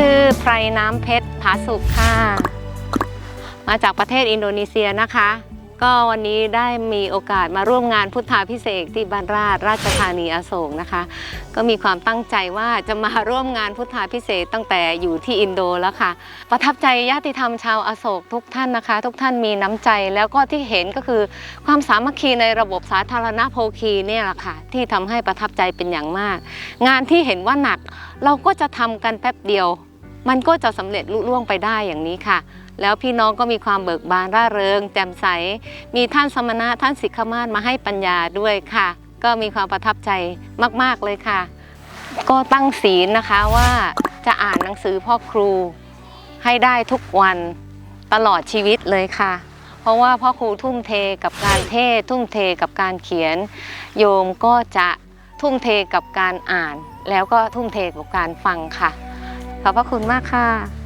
ชื่อไพรน้ำเพชรผาสุกค่ะ มาจากประเทศอินโดนีเซียนะคะ ก็วันนี้ได้มีโอกาสมาร่วมงานพุทธาพิเศษที่บ้านราชราชธานีอโศกนะคะ ก็มีความตั้งใจว่าจะมาร่วมงานพุทธาพิเศษตั้งแต่อยู่ที่อินโดแล้วค่ะ ประทับใจญาติธรรมชาวอโศกทุกท่านนะคะ ทุกท่านมีน้ำใจแล้วก็ที่เห็นก็คือความสามัคคีในระบบสาธารณโภคีเนี่ยแหละค่ะที่ทำให้ประทับใจเป็นอย่างมาก งานที่เห็นว่าหนักเราก็จะทำกันแป๊บเดียว มันก็จะสำเร็จลุล่วงไปได้อย่างนี้ค่ะ แล้วพี่น้องก็มีความเบิกบานร่าเริง แจ่มใส มีท่านสมณะท่านสิกขมาศมาให้ปัญญาด้วยค่ะ ก็มีความประทับใจมากๆเลยค่ะ ก็ตั้งศีลนะคะว่าจะอ่านหนังสือพ่อครูให้ได้ทุกวันตลอดชีวิตเลยค่ะ เพราะว่าพ่อครูทุ่มเทกับการเทศ ทุ่มเทกับการเขียน โยมก็จะทุ่มเทกับการอ่าน แล้วก็ทุ่มเทกับการฟังค่ะ ขอบพระคุณมากค่ะ